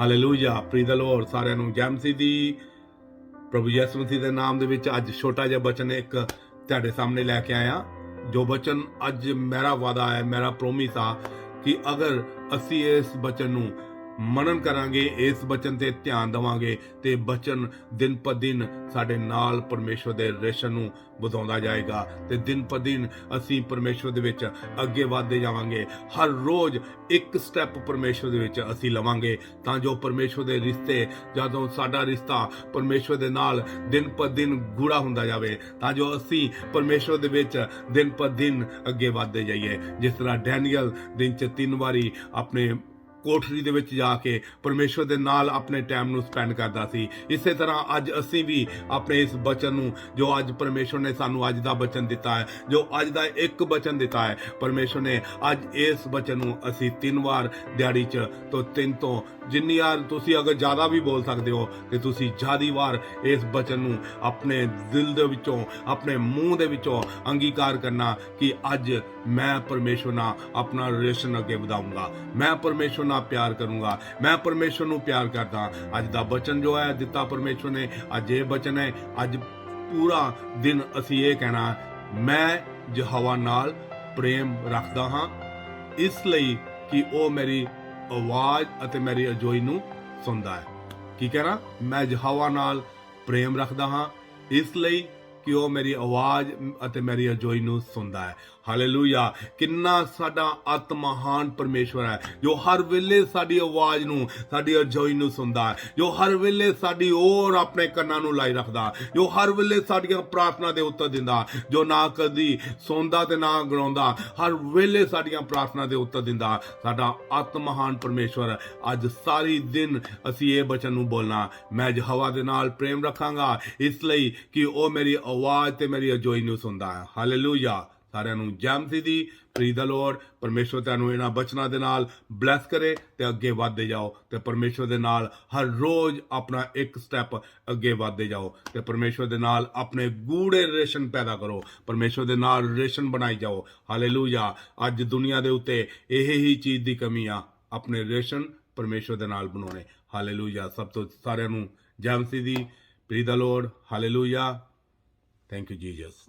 Hallelujah pre ਦਾ ਲੋਰ ਸਾਰਿਆਂ ਨੂੰ ਜੈ ਮਸੀਹ ਦੀ। ਪ੍ਰਭੂ ਯਿਸੂ ਮਸੀਹ ਦੇ ਨਾਮ ਦੇ ਵਿੱਚ ਅੱਜ ਛੋਟਾ ਜਿਹਾ ਬਚਨ ਇੱਕ ਤੁਹਾਡੇ ਸਾਹਮਣੇ ਲੈ ਕੇ ਆਇਆ। ਜੋ ਬਚਨ ਅੱਜ ਮੇਰਾ ਵਾਦਾ ਹੈ, ਮੇਰਾ ਪ੍ਰੋਮਿਸ ਆ ਕਿ ਅਗਰ ਅਸੀਂ ਇਸ ਬਚਨ ਨੂੰ ਮਨਨ ਕਰਾਂਗੇ, ਇਸ ਬਚਨ ਤੇ ਧਿਆਨ ਦੇਵਾਂਗੇ ਤੇ ਬਚਨ ਦਿਨ ਪਰ ਦਿਨ ਸਾਡੇ ਨਾਲ ਪਰਮੇਸ਼ਵਰ ਦੇ ਰਿਲੇਸ਼ਨ ਨੂੰ ਵਧਾਉਂਦਾ ਜਾਏਗਾ ਤੇ ਦਿਨ ਪਰ ਦਿਨ ਅਸੀਂ ਪਰਮੇਸ਼ਵਰ ਦੇ ਵਿੱਚ ਅੱਗੇ ਵਧਦੇ ਜਾਵਾਂਗੇ। ਹਰ ਰੋਜ਼ ਇੱਕ ਸਟੈਪ ਪਰਮੇਸ਼ਵਰ ਦੇ ਵਿੱਚ ਅਸੀਂ ਲਵਾਂਗੇ। ਤਾਂ ਜੋ ਪਰਮੇਸ਼ਵਰ ਦੇ ਰਿਸ਼ਤੇ, ਜਦੋਂ ਸਾਡਾ ਰਿਸ਼ਤਾ ਪਰਮੇਸ਼ਵਰ ਦੇ ਨਾਲ ਦਿਨ ਪਰ ਦਿਨ ਗੂੜਾ ਹੁੰਦਾ ਜਾਵੇ, ਤਾਂ ਜੋ ਅਸੀਂ ਪਰਮੇਸ਼ਵਰ ਦੇ ਵਿੱਚ ਦਿਨ ਪਰ ਦਿਨ ਅੱਗੇ ਵਧਦੇ ਜਾਈਏ। ਜਿਸ ਤਰ੍ਹਾਂ ਡੈਨੀਅਲ ਦਿਨ ਚ ਤਿੰਨ ਵਾਰੀ ਆਪਣੇ ਕੋਠਰੀ ਦੇ ਵਿੱਚ ਜਾ ਕੇ ਪਰਮੇਸ਼ਵਰ ਦੇ ਨਾਲ ਆਪਣੇ ਟਾਈਮ ਨੂੰ ਸਪੈਂਡ ਕਰਦਾ ਸੀ। ਇਸੇ ਤਰ੍ਹਾਂ ਅੱਜ ਅਸੀਂ ਵੀ ਆਪਣੇ ਇਸ ਬਚਨ ਨੂੰ, ਜੋ ਅੱਜ ਪਰਮੇਸ਼ਵਰ ਨੇ ਸਾਨੂੰ ਅੱਜ ਦਾ ਬਚਨ ਦਿੱਤਾ ਹੈ, ਜੋ ਅੱਜ ਦਾ ਇੱਕ ਬਚਨ ਦਿੱਤਾ ਹੈ, ਪਰਮੇਸ਼ਵਰ ਨੇ ਅੱਜ ਇਸ ਬਚਨ ਨੂੰ ਅਸੀਂ ਤਿੰਨ ਵਾਰ ਦਿਹਾੜੀ 'ਚ ਤੋਂ ਤਿੰਨ ਤੋਂ ਜਿੰਨੀ ਵਾਰ ਤੁਸੀਂ ਅਗਰ ਜ਼ਿਆਦਾ ਵੀ ਬੋਲ ਸਕਦੇ ਹੋ, ਤੇ ਤੁਸੀਂ ਜ਼ਿਆਦੀ ਵਾਰ ਇਸ ਬਚਨ ਨੂੰ ਆਪਣੇ ਦਿਲ ਦੇ ਵਿੱਚੋਂ, ਆਪਣੇ ਮੂੰਹ ਦੇ ਵਿੱਚੋਂ ਅੰਗੀਕਾਰ ਕਰਨਾ ਕਿ ਅੱਜ ਮੈਂ ਪਰਮੇਸ਼ਵਰ ਨਾਲ ਆਪਣਾ ਰਿਲੇਸ਼ਨ ਅੱਗੇ ਵਧਾਉਂਗਾ ਮੈਂ ਪਰਮੇਸ਼ਵਰ ਨਾਲ ਪਿਆਰ ਕਰੂੰਗਾ। ਮੈਂ ਪਰਮੇਸ਼ਵਰ ਨੂੰ ਪਿਆਰ ਕਰਦਾ ਅੱਜ ਦਾ ਬਚਨ ਜੋ ਹੈ, ਦਿੱਤਾ ਪਰਮੇਸ਼ਵਰ ਨੇ, ਅੱਜ ਇਹ ਬਚਨ ਹੈ, ਅੱਜ ਪੂਰਾ ਦਿਨ ਅਸੀਂ ਇਹ ਕਹਿਣਾ, ਮੈਂ ਯਹੋਵਾ ਨਾਲ ਪ੍ਰੇਮ ਰੱਖਦਾ ਹਾਂ, ਇਸ ਲਈ ਕਿ ਉਹ ਮੇਰੀ ਆਵਾਜ਼ ਅਤੇ ਮੇਰੀ ਅਜੋਈ ਨੂੰ ਸੁਣਦਾ ਹੈ। ਕੀ ਕਹਿਣਾ? ਮੈਂ ਯਹੋਵਾ ਨਾਲ ਪ੍ਰੇਮ ਰੱਖਦਾ ਹਾਂ, ਇਸ ਲਈ ਕਿ ਉਹ ਮੇਰੀ ਆਵਾਜ਼ ਅਤੇ ਮੇਰੀ ਅਜੋਈ ਨੂੰ ਸੁਣਦਾ ਹੈ। ਹਾਲੇਲੂਇਆ ਕਿੰਨਾ ਸਾਡਾ ਆਤਮਹਾਨ ਪਰਮੇਸ਼ਵਰ ਹੈ, ਜੋ ਹਰ ਵੇਲੇ ਸਾਡੀ ਆਵਾਜ਼ ਨੂੰ, ਸਾਡੀ ਅਜੋਈ ਨੂੰ ਸੁਣਦਾ ਹੈ, ਜੋ ਹਰ ਵੇਲੇ ਸਾਡੀ ਔਰ ਆਪਣੇ ਕੰਨਾਂ ਨੂੰ ਲਾਈ ਰੱਖਦਾ ਜੋ ਹਰ ਵੇਲੇ ਸਾਡੀਆਂ ਪ੍ਰਾਰਥਨਾ ਦੇ ਉੱਤਰ ਦਿੰਦਾ ਜੋ ਨਾ ਕਦੀ ਸੌਂਦਾ ਤੇ ਨਾ ਗਰਾਉਂਦਾ ਹਰ ਵੇਲੇ ਸਾਡੀਆਂ ਪ੍ਰਾਰਥਨਾ ਦੇ ਉੱਤਰ ਦਿੰਦਾ ਸਾਡਾ ਆਤਮਹਾਨ ਪਰਮੇਸ਼ਵਰ ਅੱਜ ਸਾਰੀ ਦਿਨ ਅਸੀਂ ਇਹ ਬਚਨ ਨੂੰ ਬੋਲਣਾ ਮੈਂ ਹਵਾ ਦੇ ਨਾਲ ਪ੍ਰੇਮ ਰੱਖਾਂਗਾ, ਇਸ ਲਈ ਕਿ ਉਹ ਮੇਰੀ ਆਵਾਜ਼ ਤੇ ਮੇਰੀ ਅਜੋਈ ਨੂੰ ਸੁਣਦਾ ਹੈ। ਹਾਲੇਲੂਇਆ ਸਾਰਿਆਂ ਨੂੰ ਜੈਮ ਸੀ ਦੀ ਪ੍ਰੀ ਦਾ ਲੋਰਡ ਪਰਮੇਸ਼ਵਰ ਤੁਹਾਨੂੰ ਇਹਨਾਂ ਬਚਨਾਂ ਦੇ ਨਾਲ ਬਲੈਸ ਕਰੇ ਤੇ ਅੱਗੇ ਵਧਦੇ ਜਾਓ ਤੇ ਪਰਮੇਸ਼ਵਰ ਦੇ ਨਾਲ ਹਰ ਰੋਜ਼ ਆਪਣਾ ਇੱਕ ਸਟੈਪ ਅੱਗੇ ਵਧਦੇ ਜਾਓ ਤੇ ਪਰਮੇਸ਼ਵਰ ਦੇ ਨਾਲ ਆਪਣੇ ਗੂੜੇ ਰਿਲੇਸ਼ਨ ਪੈਦਾ ਕਰੋ, ਪਰਮੇਸ਼ਵਰ ਦੇ ਨਾਲ ਰਿਲੇਸ਼ਨ ਬਣਾਈ ਜਾਓ। ਹਾਲੇਲੂਇਆ ਅੱਜ ਦੁਨੀਆ ਦੇ ਉੱਤੇ ਇਹ ਹੀ ਚੀਜ਼ ਦੀ ਕਮੀ ਆ, ਆਪਣੇ ਰਿਲੇਸ਼ਨ ਪਰਮੇਸ਼ਵਰ ਦੇ ਨਾਲ ਬਣਾਉਣੇ। ਹਾਲੇਲੂਇਆ ਸਭ ਤੋਂ ਸਾਰਿਆਂ ਨੂੰ ਜੈਮ ਸੀ ਦੀ praise the Lord hallelujah thank you Jesus